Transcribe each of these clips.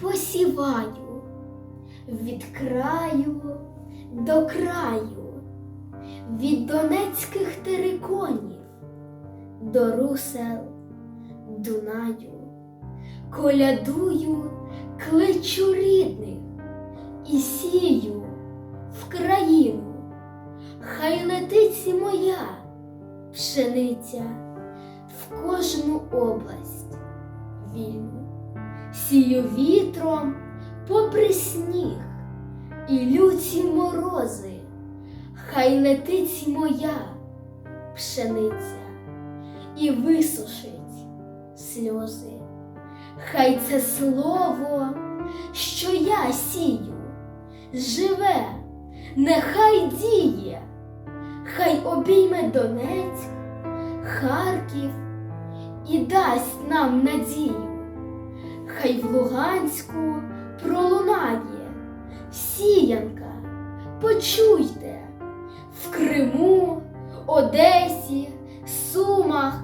посіваю. Від краю до краю, від донецьких териконів до русел Дунаю, колядую, кличу рідних і сію в країну. Хай летить моя пшениця в кожну область вільну, сію вітром попри сніг і люті морози, хай летить моя пшениця і висушить сльози. Хай це слово, що я сію, живе, нехай діє, хай обійме Донецьк, Харків і дасть нам надію, хай в Луганську пролунає сіянка, почуйте, в Криму, Одесі, Сумах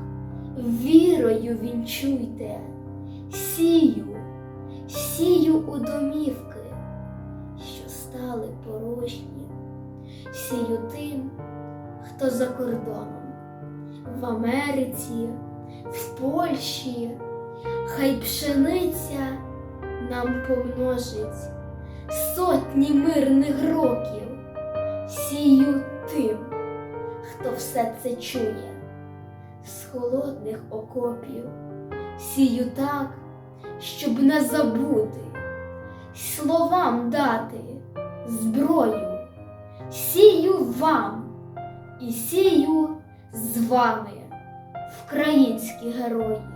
вірою вінчуйте, сію, сію у домівки, що стали порожні, сію тим, хто за кордоном, в Америці, в Польщі, хай пшениця нам помножить сотні мирних років, сію тим, хто все це чує з холодних окопів, сію так, щоб не забути, словам дати зброю, сію вам і сію з вами, вкраїнські герої.